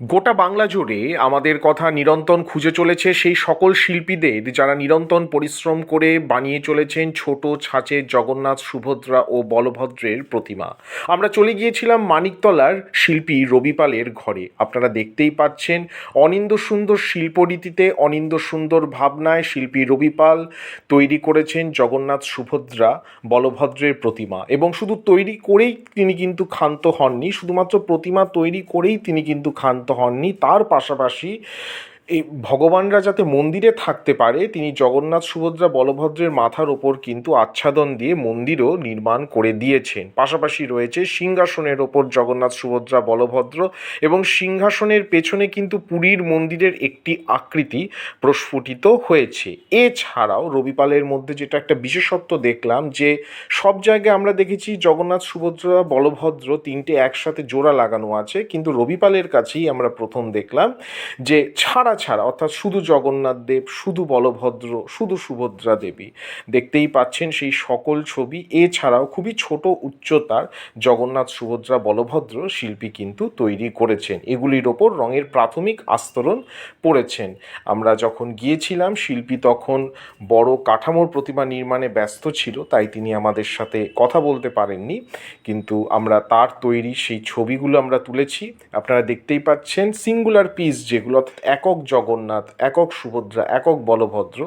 গোটা বাংলা জুড়ে আমাদের কথা নিরন্তন খুঁজে চলেছে সেই সকল শিল্পীদের যারা নিরন্তন পরিশ্রম করে বানিয়ে চলেছেন ছোট ছাঁচের জগন্নাথ, সুভদ্রা ও বলভদ্রের প্রতিমা। আমরা চলে গিয়েছিলাম মানিকতলার শিল্পী রবিপালের ঘরে। আপনারা দেখতেই পাচ্ছেন অনিন্দ সুন্দর শিল্পরীতিতে, অনিন্দ সুন্দর ভাবনায় শিল্পী রবিপাল তৈরি করেছেন জগন্নাথ, সুভদ্রা, বলভদ্রের প্রতিমা। এবং শুধু তৈরি করেই তিনি কিন্তু ক্ষান্ত হননি, শুধুমাত্র প্রতিমা তৈরি করেই তিনি কিন্তু ক্ষান্ত হননি তার পাশাপাশি এই ভগবানরা যাতে মন্দিরে থাকতে পারে, তিনি জগন্নাথ সুভদ্রা বলভদ্রের মাথার ওপর কিন্তু আচ্ছাদন দিয়ে মন্দিরও নির্মাণ করে দিয়েছেন। পাশাপাশি রয়েছে সিংহাসনের ওপর জগন্নাথ সুভদ্রা বলভদ্র এবং সিংহাসনের পেছনে কিন্তু পুরীর মন্দিরের একটি আকৃতি প্রস্ফুটিত হয়েছে। এছাড়াও রবিপালের মধ্যে যেটা একটা বিশেষত্ব দেখলাম যে, সব জায়গায় আমরা দেখেছি জগন্নাথ সুভদ্রা বলভদ্র তিনটে একসাথে জোড়া লাগানো আছে, কিন্তু রবিপালের কাছেই আমরা প্রথম দেখলাম যে, ছাড়া ছাড়া, অর্থাৎ শুধু জগন্নাথ দেব, শুধু বলভদ্র, শুধু সুভদ্রা দেবী, দেখতেই পাচ্ছেন সেই সকল ছবি। এছাড়াও খুবই ছোট উচ্চতার জগন্নাথ, সুভদ্রা, বলভদ্র শিল্পী কিন্তু তৈরি করেছেন। এগুলির ওপর রঙের প্রাথমিক আস্তরণ পড়েছেন। আমরা যখন গিয়েছিলাম, শিল্পী তখন বড় কাঠামোর প্রতিমা নির্মাণে ব্যস্ত ছিল, তাই তিনি আমাদের সাথে কথা বলতে পারেননি। কিন্তু আমরা তার তৈরি সেই ছবিগুলো আমরা তুলেছি। আপনারা দেখতেই পাচ্ছেন সিঙ্গুলার পিস যেগুলো, অর্থাৎ একক জগন্নাথ, একক সুভদ্রা, একক বলভদ্র,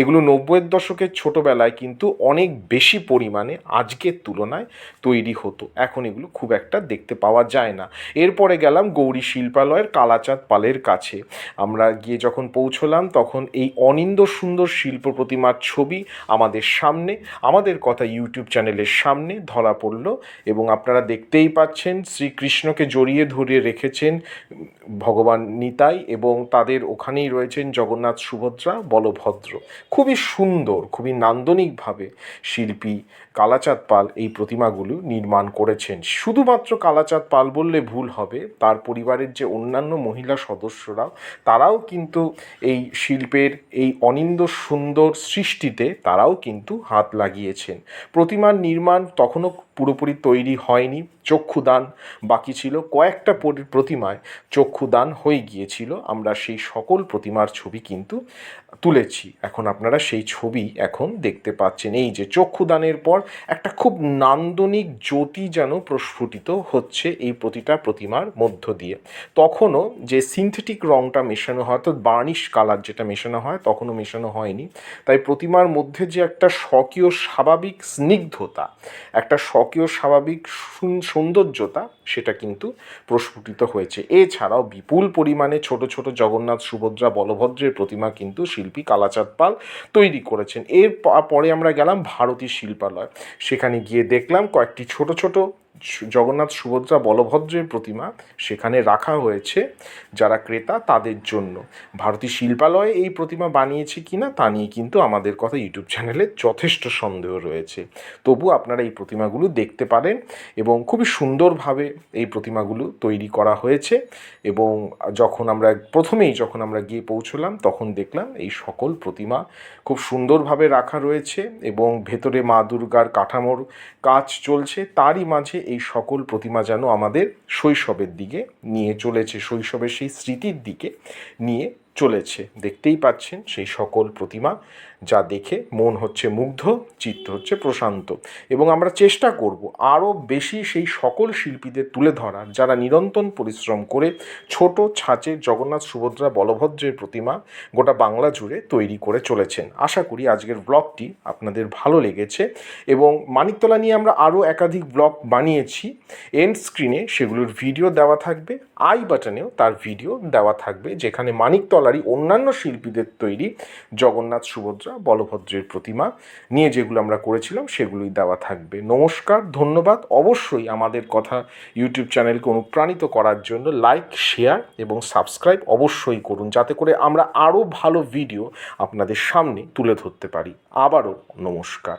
এগুলো নব্বইয়ের দশকের ছোটোবেলায় কিন্তু অনেক বেশি পরিমাণে আজকের তুলনায় তৈরি হতো। এখন এগুলো খুব একটা দেখতে পাওয়া যায় না। এরপরে গেলাম গৌরী শিল্পালয়ের কালাচাঁদ পালের কাছে। আমরা গিয়ে যখন পৌঁছলাম তখন এই অনিন্দ সুন্দর শিল্প প্রতিমার ছবি আমাদের সামনে, আমাদের কথা ইউটিউব চ্যানেলের সামনে ধরা পড়ল এবং আপনারা দেখতেই পাচ্ছেন শ্রীকৃষ্ণকে জড়িয়ে ধরিয়ে রেখেছেন ভগবান নিতাই এবং তাদের ওখানেই রয়েছেন জগন্নাথ সুভদ্রা বলভদ্র। খুবই সুন্দর, খুবই নান্দনিকভাবে শিল্পী কালাচাঁদ পাল এই প্রতিমাগুলো নির্মাণ করেছেন। শুধুমাত্র কালাচাঁদ পাল বললে ভুল হবে, তার পরিবারের যে অন্যান্য মহিলা সদস্যরাও, তারাও কিন্তু এই শিল্পের এই অনিন্দ সুন্দর সৃষ্টিতে তারাও কিন্তু হাত লাগিয়েছেন। প্রতিমার নির্মাণ তখনও পুরোপুরি তৈরি হয়নি, চক্ষুদান বাকি ছিল। কয়েকটা পরি- প্রতিমায় চক্ষুদান হয়ে গিয়েছিল। আমরা সেই সকল প্রতিমার ছবি কিন্তু তুলেছি। এখন আপনারা সেই ছবি এখন দেখতে পাচ্ছেন। এই যে চক্ষুদানের পর একটা খুব নান্দনিক জ্যোতি যেন প্রস্ফুটিত হচ্ছে এই প্রতিটা প্রতিমার মধ্য দিয়ে। তখনও যে সিনথেটিক রংটা মেশানো হয়, অর্থাৎ বার্নিশ কালার যেটা মেশানো হয়, তখনও মেশানো হয়নি। তাই প্রতিমার মধ্যে যে একটা স্বকীয় স্বাভাবিক স্নিগ্ধতা, একটা স্বকীয় স্বাভাবিক সুন- সৌন্দর্যতা, সেটা কিন্তু প্রস্ফুটিত হয়েছে। এছাড়াও বিপুল পরিমাণে ছোট ছোট জগন্নাথ সুভদ্রা বলভদ্রের প্রতিমা কিন্তু শিল্পী কালাচাঁদ পাল তৈরি করেছেন। এর পরে আমরা গেলাম ভারতী শিল্পালয়। সেখানে গিয়ে দেখলাম কয়েকটি ছোট ছোট জগন্নাথ সুভদ্রা বলভদ্রের প্রতিমা সেখানে রাখা হয়েছে যারা ক্রেতা তাদের জন্য। ভারতী শিল্পালয়ে এই প্রতিমা বানিয়েছে কিনা তা নিয়ে কিন্তু আমাদের কথা ইউটিউব চ্যানেলে যথেষ্ট সন্দেহ রয়েছে। তবু আপনারা এই প্রতিমাগুলো দেখতে পারেন এবং খুবই সুন্দরভাবে এই প্রতিমাগুলো তৈরি করা হয়েছে এবং যখন আমরা প্রথমেই যখন আমরা গিয়ে পৌঁছলাম তখন দেখলাম এই সকল প্রতিমা খুব সুন্দরভাবে রাখা রয়েছে এবং ভেতরে মা দুর্গার কাঠামোর কাজ চলছে। তারই মাঝে এই সকল প্রতিমা যেন আমাদের শৈশবের দিকে নিয়ে চলেছে শৈশবের সেই স্মৃতির দিকে নিয়ে চলেছে। দেখতেই পাচ্ছেন সেই সকল প্রতিমা যা দেখে মন হচ্ছে মুগ্ধ, চিত্ত হচ্ছে প্রশান্ত। এবং আমরা চেষ্টা করব আরও বেশি সেই সকল শিল্পীদের তুলে ধরার, যারা নিরন্তন পরিশ্রম করে ছোট ছাঁচে জগন্নাথ সুভদ্রা বলভদ্রের প্রতিমা গোটা বাংলা জুড়ে তৈরি করে চলেছেন। আশা করি আজকের ব্লগটি আপনাদের ভালো লেগেছে এবং মানিকতলা নিয়ে আমরা আরও একাধিক ব্লগ বানিয়েছি। এন্ড স্ক্রিনে সেগুলোর ভিডিও দেওয়া থাকবে আই বাটনেও তার ভিডিও দেওয়া থাকবে, যেখানে মানিকতলারই অন্যান্য শিল্পীদের তৈরি জগন্নাথ সুভদ্রা, বলভদ্রের প্রতিমা নিয়ে যেগুলো আমরা করেছিলাম, সেগুলোই দেওয়া থাকবে। নমস্কার, ধন্যবাদ। অবশ্যই আমাদের কথা ইউটিউব চ্যানেলকে অনুপ্রাণিত করার জন্য লাইক, শেয়ার এবং সাবস্ক্রাইব অবশ্যই করুন, যাতে করে আমরা আরও ভালো ভিডিও আপনাদের সামনে তুলে ধরতে পারি। আবারও নমস্কার।